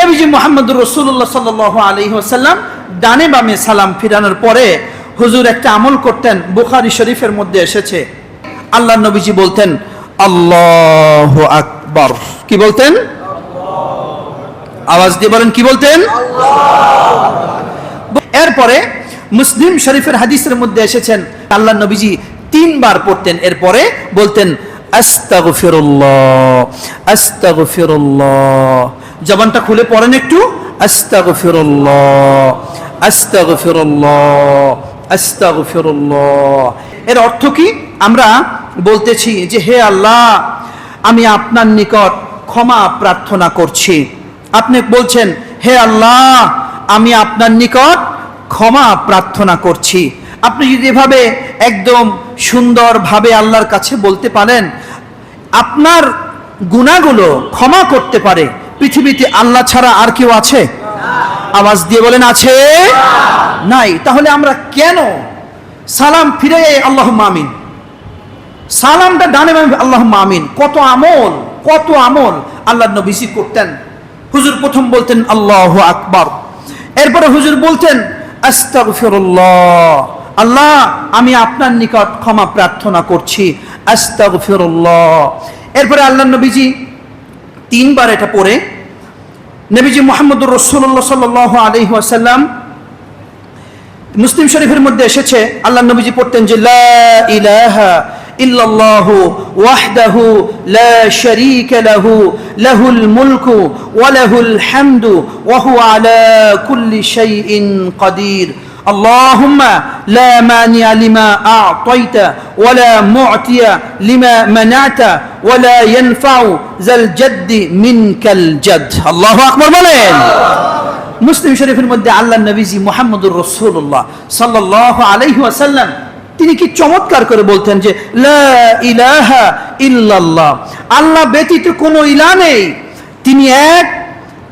নবীজি মোহাম্মদুর রসুল্লাহ সাল আলী ওসাল্লাম ডানে বামে সালাম ফিরানোর পরে হুজুর একটা আমল করতেন, বুখারি শরীফের মধ্যে এসেছে। আল্লাহ নবীজি বলতেন, আল্লাহ আকবর। কি বলতেন? আওয়াজ দিয়ে বলেন, কি বলতেন? এরপরে মুসলিম শরীফের হাদিসের মধ্যে এসেছেন আল্লাহ নবীজি তিনবার পড়তেন, এরপরে বলতেন, আস্তাগফিরুল্লাহ আস্তাগফিরুল্লাহ। জবানটা খুলে পড়েন একটু। আস্তাগফিরুল্লাহ আস্তাগফিরুল্লাহ আস্তাগফিরুল্লাহ। এর অর্থ কি? আমরা বলতেছি যে, হে আল্লাহ, আমি আপনার নিকট ক্ষমা প্রার্থনা করছি। আপনি বলছেন, হে আল্লাহ, আমি আপনার নিকট ক্ষমা প্রার্থনা করছি। আপনি যদি এভাবে একদম সুন্দরভাবে আল্লাহর কাছে বলতে পারেন, আপনার গুণাগুলো ক্ষমা করতে পারে। পৃথিবীতে আল্লাহ ছাড়া আর কেউ আছে? আওয়াজ দিয়ে বলেন, আছে? নাই। তাহলে আমরা কেন সালাম ফিরে আল্লাহ মামিন সালামটা ডানে আল্লাহ মামিন কত আমল কত আমল আল্লাহ নবীজি করতেন। হুজুর প্রথম বলতেন, আল্লাহ আকবর। এরপরে হুজুর বলতেন আল্লাহ, আমি আপনার নিকট ক্ষমা প্রার্থনা করছি। আস্তাগফিরুল্লাহ। এরপরে আল্লাহ নবীজি তিনবার এটা পড়ে। নবীজি মোহাম্মদুর রসুল্লাহ সাল আলহি আসাল্লাম মুসলিম শরীফের মধ্যে এসেছে, আল্লাহ নবীজি পড়তেন যে ইলাহা ওয়াহদাহু মুলকু আলা اللهم لا مانع لما أعطيت ولا معطي لما منعت ولا ينفع ذا الجد منك الجد الله أكبر বলেন মুসলিম শরীফের মধ্যে আল্লাহ নবীজি মোহাম্মদুর রসুল্লাহ সাল্লাহ আলাইহি ওয়াসাল্লাম তিনি কি চমৎকার করে বলতেন যে লা ইলাহা ইল্লাল্লাহ আল্লাহ ব্যতীত কোনো ইলা নেই তিনি এক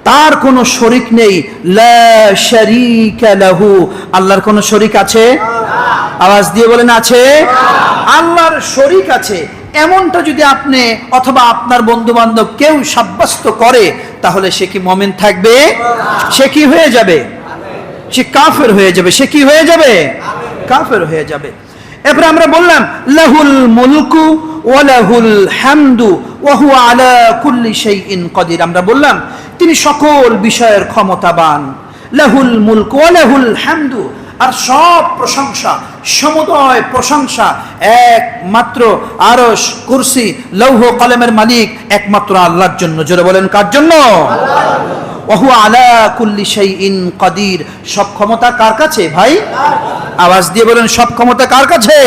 তার কোনো শরিক নেই। লাহু। আল্লাহর কোনো শরিক আছে? আওয়াজ দিয়ে বলেন, আছে। আল্লাহর শরিক আছে। এমনটা যদি আপনি অথবা আপনার বন্ধু বান্ধব কেউ সাব্যস্ত করে, তাহলে সে কি মমেন থাকবে? সে কি হয়ে যাবে? সে কাফের হয়ে যাবে। সে কি হয়ে যাবে? কাফের হয়ে যাবে। এরপরে আমরা বললাম, লাহুল মুলকু ওয়ালাহুল হামদু ওয়াহু আলা কুল্লি শাইইন কদির। আমরা বললাম, তিনি সকল বিষয়ের ক্ষমতাবান। লাহুল মুলকু ওয়ালাহুল হামদু। আর সব প্রশংসা, সমুদয় প্রশংসা একমাত্র আরস কুরসি, লৌহ, কলমের মালিক একমাত্র আল্লাহর জন্য। জোরে বলেন, কার জন্য? ওহু আলা কুল্লি শাইইন কাদির। সব ক্ষমতা কার কাছে ভাই? আওয়াজ দিয়ে বলেন সব ক্ষমতা কার কাছে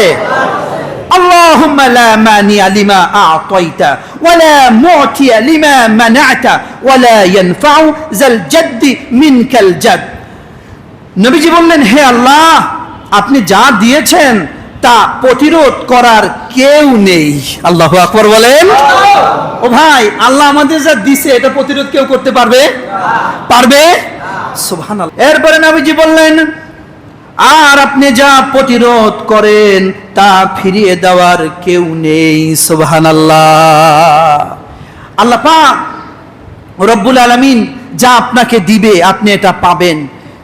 اللهم لا مانع لما أعطيت ولا معطي لما منعت ولا ينفع ذا الجد منك الجد নবীজি বললেন হে আল্লাহ আপনি যা দিয়েছেন তা প্রতিরোধ করার কেউ নেই আল্লাহ আকবর বলেন ও ভাই আল্লাহ আমাদের যা দিছে এটা প্রতিরোধ কেউ করতে পারবে পারবে সুবহান এরপরে নবীজি বললেন আর আপনি যা প্রতিরোধ করেন, তা ফিরিয়ে দেওয়ার কেউ নেই সুবহান আল্লাহ পাক রব্বুল আলমিন যা আপনাকে দিবে, আপনি এটা পাবেন।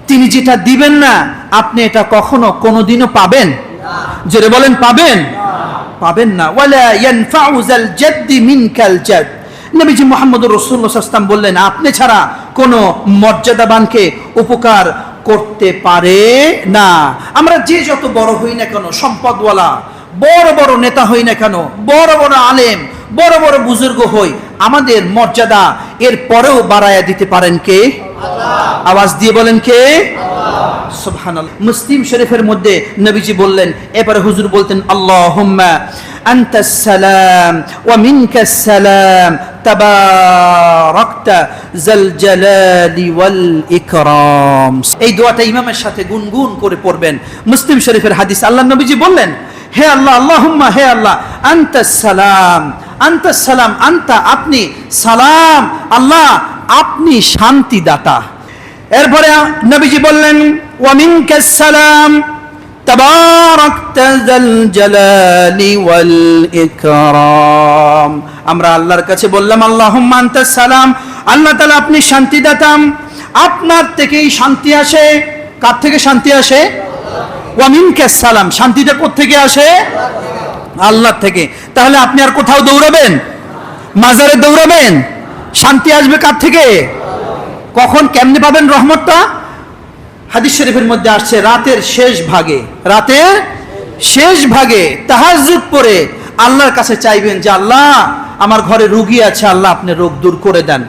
তিনি যেটা দিবেন না, আপনি এটা কখনো কোনোদিনও পাবেন। জোরে বলেন, পাবেন? পাবেন না। ওয়ালা জাদ্দি মিনকাল জাদ। নবীজি মুহাম্মদুর রাসূলুল্লাহ সাল্লাম বললেন, আপনি ছাড়া কোনো মর্যাদাবানকে উপকার করতে পারে না। আমরা যে যত বড় হই না কেন, সম্পদওয়ালা, বড় বড় নেতা হই না কেন, বড় বড় আলেম, বড় বড় বুজুর্গ হই, আমাদের মর্যাদা এর পরেও বাড়াইয়া দিতে পারেন কে? আওয়াজ দিয়ে বলেন কে? সুবহানাল্লাহ। মুসলিম শরীফের মধ্যে নবীজি বললেন, এবারে হুজুর বলতেন, আল্লাহুম্মা আনতাস সালাম ওয়া মিনকাস সালাম, তাবারাকতা জাল জালালি ওয়াল ইকরাম। এই দোয়াটা ইমামের সাথে গুনগুন করে পড়বেন। মুসলিম শরীফের হাদিস আল্লাহ নবীজি বললেন, হে আল্লাহ, আল্লাহুম্মা, হে আল্লাহ আনতাস সালাম আনতাস সালাম, আনতা আপনি সালাম, আল্লাহ আপনি শান্তি দাতা এরপরে নবীজি বললেন ওয়ামিনকাস সালাম আমরা আল্লাহর কাছে বললাম আল্লাহ সালাম। আল্লাহ তালা আপনি শান্তি দাতাম আপনার থেকেই শান্তি আসে। কার থেকে শান্তি আসে? ওয়ামিন সালাম। শান্তিটা থেকে আসে? আল্লাহ থেকে। তাহলে আপনি আর কোথাও দৌড়াবেন? মাজারে দৌড়াবেন? শান্তি আসবে কার থেকে? কখন কেমনে পাবেন রহমতটা? হাদিস শরীফের মধ্যে আসছে, রাতের শেষ ভাগে, রাতের শেষ ভাগে তাহাজুদ পরে আল্লাহর কাছে চাইবেন যে, আল্লাহ, আমার ঘরে রুগী আছে, আল্লাহ আপনি রোগ দূর করে দেন।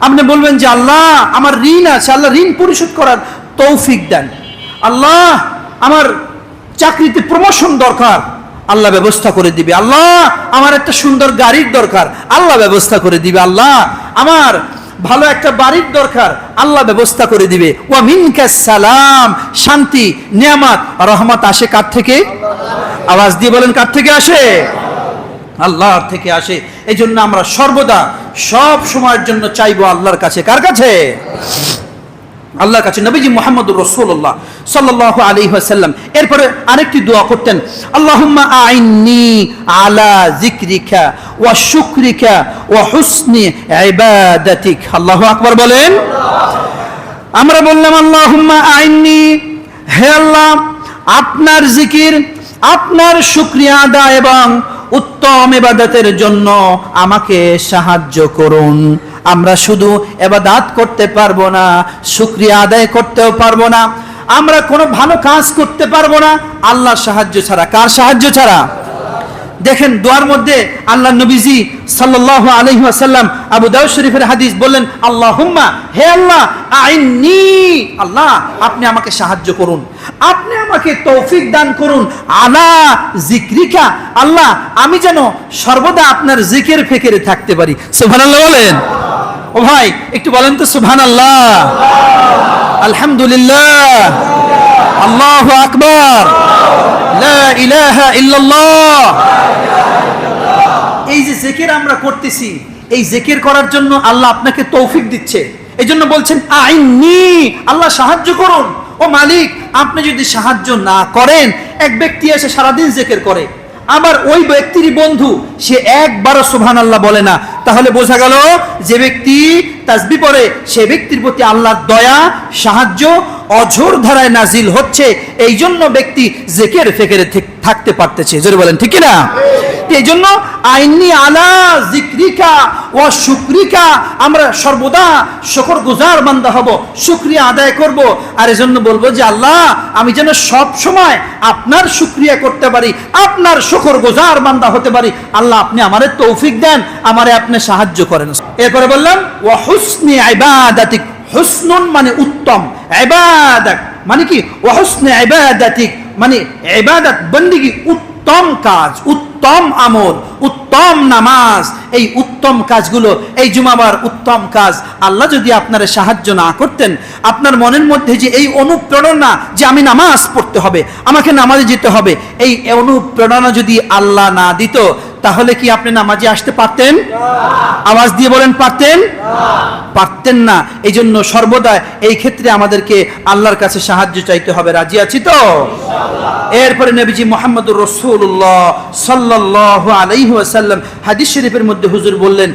আপনি বলবেন যে, আল্লাহ, আমার ঋণ আছে, আল্লাহ ঋণ পরিশোধ করার তৌফিক দেন। আল্লাহ, আমার চাকরিতে প্রমোশন দরকার। আল্লাহ ব্যবস্থা করে দিবে। আল্লাহ, আমার একটা সুন্দর গাড়ির দরকার। আল্লাহ ব্যবস্থা করে দিবে, আল্লাহ। আমার ভালো একটা বাড়ির দরকার, আল্লাহ ব্যবস্থা করে দিবে। সালাম, শান্তি, নিয়ামত, রহমত আসে কার থেকে? আওয়াজ দিয়ে বলেন কার থেকে আসে? আল্লাহর থেকে আসে। এই জন্য আমরা সর্বদা সব সময়ের জন্য চাইব আল্লাহর কাছে। কার কাছে? আল্লাহর কাছে নবীজি মোহাম্মদুর রসুল্লাহ সাল্লাহ আলী সাল্লাম এরপরে আরেকটি দোয়া করতেন, আল্লাহুম্মা আইন্নি আলা জিক্রিকা ওয়া শুক্রিকা ওয়া হুসনি ইবাদাতিক। আল্লাহু আকবার বলেন। আমরা বললাম, আল্লাহুম্মা আইন্নি, হে আল্লাহ, আপনার জিকির, আপনার শুক্রিয়া আদায় এবং উত্তম এবাদতের জন্য আমাকে সাহায্য করুন। আমরা শুধু এবাদাত করতে পারব না, শুক্রিয়া আদায় করতেও পারব না, আমরা কোনো ভালো কাজ করতে পারব না, আল্লাহ সাহায্য ছাড়া, কার সাহায্য ছাড়া? দেখেন, দোয়ার মধ্যে আল্লাহ নবীজি সাল্লাল্লাহু আলাইহি ওয়াসাল্লাম আবু দাউদ শরীফের হাদিস বললেন, আল্লাহুম্মা, হে আল্লাহ, আইন্নি, আল্লাহ, আপনি আমাকে সাহায্য করুন, আপনি আমাকে তৌফিক দান করুন, আলা জিক্রিকা, আল্লাহ, আমি যেন সর্বদা আপনার জিকের ফেকেরে থাকতে পারি। সুবহানাল্লাহ বলেন। ও ভাই, একটু বলেন তো সুবহানাল্লাহ। আলহামদুলিল্লাহ। আল্লাহু আকবার। এই যে জেকের আমরা করতেছি, এই জেকের করার জন্য আল্লাহ আপনাকে তৌফিক দিচ্ছে। এই জন্য বলছেন আইনি আল্লাহ সাহায্য করুন। ও মালিক, আপনি যদি সাহায্য না করেন, এক ব্যক্তি এসে সারাদিন জেকের করে। আবার ওই ব্যক্তিরই বন্ধু সে একবারও সুবহান আল্লাহ বলে না। তাহলে বোঝা গেল যে ব্যক্তি তাসবি পড়ে, সে ব্যক্তির প্রতি আল্লাহর দয়া, সাহায্য অঝোর ধারায় নাজিল হচ্ছে। এই জন্য ব্যক্তি জেকের, ফেকেরে থাকতে পারতেছে। জোরে বলেন, ঠিক না এই জন্য আইনি আলা জিক্রিকা ও শুক্রিকা, আমরা সর্বদা শকর গুজার বান্দা হব, শুক্রিয়া আদায় করব। আর এজন্য বলব যে আল্লাহ, আমি যেন সব সময় আপনার শুক্রিয়া করতে পারি, আপনার শকর গুজার বান্দা হতে পারি। আল্লাহ আপনি আমারে তৌফিক দেন, আমারে আপনি সাহায্য করেন। এরপরে বললাম, ওয়া হুসনি ইবাদাতিক। হুসনুন মানে উত্তম। ইবাদাত মানে কি? ওয়া হুসনি ইবাদাতিক। মানে ইবাদত, বন্দিগি, উত্তম কাজ, উত্তম আমল, উত্তম নামাজ। এই উত্তম কাজগুলো, এই জুমাবার উত্তম কাজ, আল্লাহ যদি আপনার সাহায্য না করতেন, আপনার মনের মধ্যে যে এই অনুপ্রেরণা যে আমি নামাজ পড়তে হবে, আমাকে নামাজে যেতে হবে, এই অনুপ্রেরণা যদি আল্লাহ না দিত তাহলে কি আপনি নামাজে আসতে পারতেন? আওয়াজ দিয়ে বলেন, পারতেন? পারতেন না। এই জন্য সর্বদা এই ক্ষেত্রে আমাদেরকে আল্লাহর কাছে সাহায্য চাইতে হবে। রাজি আছি তো? এরপরে নবীজি মোহাম্মদুর রসুল্লাহ সাল্লাহ আলাইহি ওয়াসাল্লাম হাদিস শরীফের মধ্যে হুজুর বললেন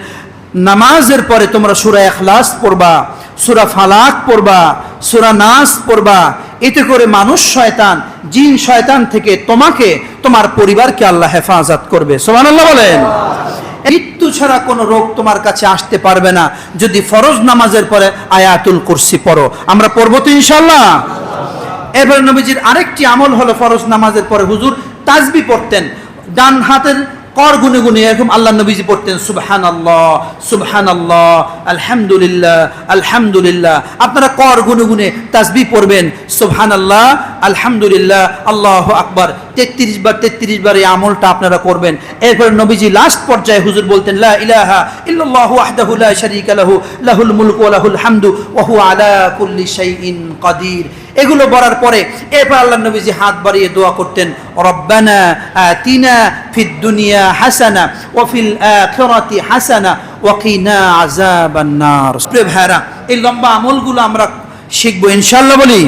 নামাজের পরে তোমরা সুরা এখলাস পড়বা, সুরা ফালাক পড়বা, সুরা নাস পড়বা। এতে করে মানুষ শয়তান, জিন শয়তান থেকে তোমাকে, তোমার পরিবারকে আল্লাহ হেফাজত করবে। সোমানাল্লাহ বলেন। মৃত্যু ছাড়া কোনো রোগ তোমার কাছে আসতে পারবে না। যদি ফরজ নামাজের পরে আয়াতুল কুরসি পড়ো। আমরা পড়ব তো ইনশাল্লাহ এবার নবীজির আরেকটি আমল হলো ফরজ নামাজের পরে হুজুর তাজবি পড়তেন। ডান হাতের কর গুনে গুনে এরকম আল্লাহ নবীজি পড়তেন সুবহান আল্লাহ সুবহান আল্লাহ আলহামদুলিল্লাহ আলহামদুলিল্লাহ। আপনারা কর গুনে গুনে তাজবি পড়বেন সুবহান আল্লাহ আলহামদুলিল্লাহ, আল্লাহ আকবার। তেত্রিশ বার তেত্রিশ বার এই আমলটা আপনারা করবেন। এরপর নবীজি লাস্ট পর্যায়ে হুজুর বলতেন, লা ইলাহা ইল্লাল্লাহু ওয়াহদাহু লা শারীকা লাহু, লাহুল মুলকু ওয়া লাহুল হামদু ওয়া হুয়া আলা কুল্লি শাইইন কাদির। এগুলো বলার পরে এরপর আল্লাহ নবীজি হাত বাড়িয়ে দোয়া করতেন, রব্বানা আতিনা ফিদ দুনিয়া হাসানা ওয়া ফিল আখিরাতি হাসানা ওয়া কিনা আযাবান নার। প্রিয় ভাইরা এই লম্বা আমলগুলো আমরা শিখব ইনশাআল্লাহ বলি?